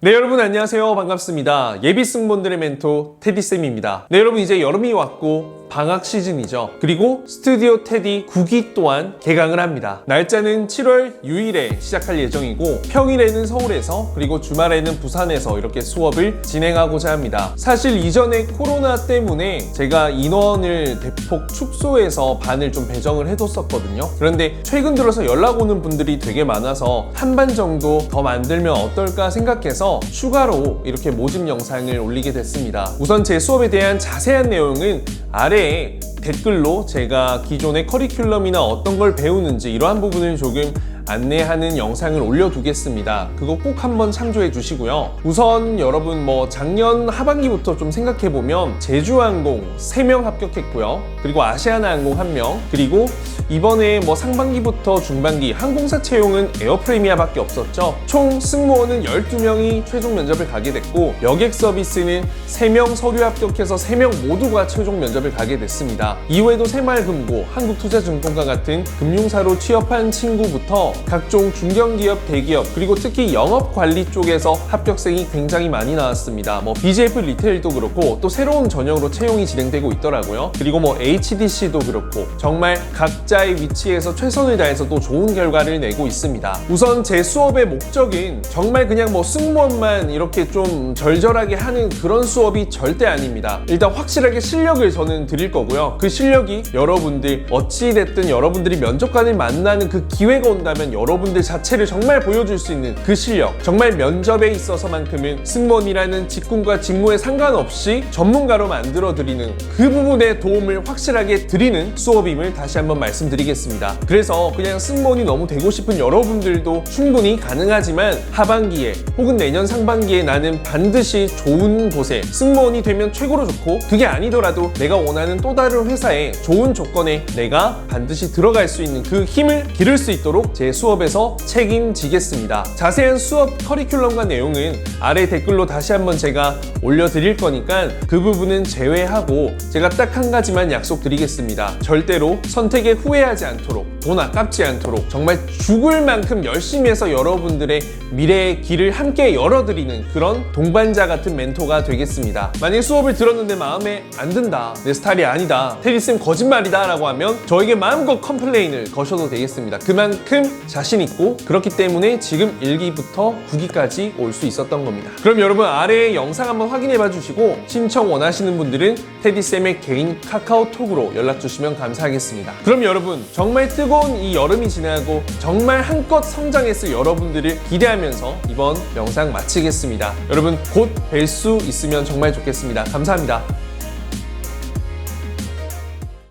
네 여러분 안녕하세요. 반갑습니다. 예비 승무원들의 멘토 테디쌤입니다. 네 여러분 이제 여름이 왔고 방학 시즌이죠. 그리고 스튜디오 테디 9기 또한 개강을 합니다. 날짜는 7월 6일에 시작할 예정이고 평일에는 서울에서 그리고 주말에는 부산에서 이렇게 수업을 진행하고자 합니다. 사실 이전에 코로나 때문에 제가 인원을 대폭 축소해서 반을 좀 배정을 해뒀었거든요. 그런데 최근 들어서 연락 오는 분들이 되게 많아서 한 반 정도 더 만들면 어떨까 생각해서 추가로 이렇게 모집 영상을 올리게 됐습니다. 우선 제 수업에 대한 자세한 내용은 아래에 댓글로 제가 기존의 커리큘럼이나 어떤 걸 배우는지 이러한 부분을 조금 안내하는 영상을 올려두겠습니다. 그거 꼭 한번 참조해 주시고요. 우선 여러분 뭐 작년 하반기부터 좀 생각해 보면 제주항공 3명 합격했고요. 그리고 아시아나항공 1명, 그리고 이번에 뭐 상반기부터 중반기 항공사 채용은 에어프레미아밖에 없었죠. 총 승무원은 12명이 최종 면접을 가게 됐고 여객 서비스는 3명 서류 합격해서 3명 모두가 최종 면접을 가게 됐습니다. 이외에도 새마을금고, 한국투자증권과 같은 금융사로 취업한 친구부터 각종 중견기업, 대기업 그리고 특히 영업관리 쪽에서 합격생이 굉장히 많이 나왔습니다. 뭐 BJF 리테일도 그렇고 또 새로운 전형으로 채용이 진행되고 있더라고요. 그리고 뭐 HDC도 그렇고 정말 각자의 위치에서 최선을 다해서 또 좋은 결과를 내고 있습니다. 우선 제 수업의 목적은 정말 그냥 뭐 승무원만 이렇게 좀 절절하게 하는 그런 수업이 절대 아닙니다. 일단 확실하게 실력을 저는 드릴 거고요. 그 실력이 여러분들 어찌됐든 여러분들이 면접관을 만나는 그 기회가 온다면 여러분들 자체를 정말 보여줄 수 있는 그 실력 정말 면접에 있어서만큼은 승무원이라는 직군과 직무에 상관없이 전문가로 만들어 드리는 그 부분에 도움을 확실하게 드리는 수업임을 다시 한번 말씀드리겠습니다. 그래서 그냥 승무원이 너무 되고 싶은 여러분들도 충분히 가능하지만 하반기에 혹은 내년 상반기에 나는 반드시 좋은 곳에 승무원이 되면 최고로 좋고 그게 아니더라도 내가 원하는 또 다른 회사에 좋은 조건에 내가 반드시 들어갈 수 있는 그 힘을 기를 수 있도록 제 수업에서 책임지겠습니다. 자세한 수업 커리큘럼과 내용은 아래 댓글로 다시 한번 제가 올려드릴 거니까 그 부분은 제외하고 제가 딱 한 가지만 약속드리겠습니다. 절대로 선택에 후회하지 않도록 돈 아깝지 않도록 정말 죽을 만큼 열심히 해서 여러분들의 미래의 길을 함께 열어드리는 그런 동반자 같은 멘토가 되겠습니다. 만약 수업을 들었는데 마음에 안 든다, 내 스타일이 아니다, 테리쌤 거짓말이다 라고 하면 저에게 마음껏 컴플레인을 거셔도 되겠습니다. 그만큼 자신 있고 그렇기 때문에 지금 1기부터 9기까지 올 수 있었던 겁니다. 그럼 여러분 아래에 영상 한번 확인해 봐 주시고 신청 원하시는 분들은 테디쌤의 개인 카카오톡으로 연락 주시면 감사하겠습니다. 그럼 여러분 정말 뜨거운 이 여름이 지나고 정말 한껏 성장했을 여러분들을 기대하면서 이번 영상 마치겠습니다. 여러분 곧 뵐 수 있으면 정말 좋겠습니다. 감사합니다.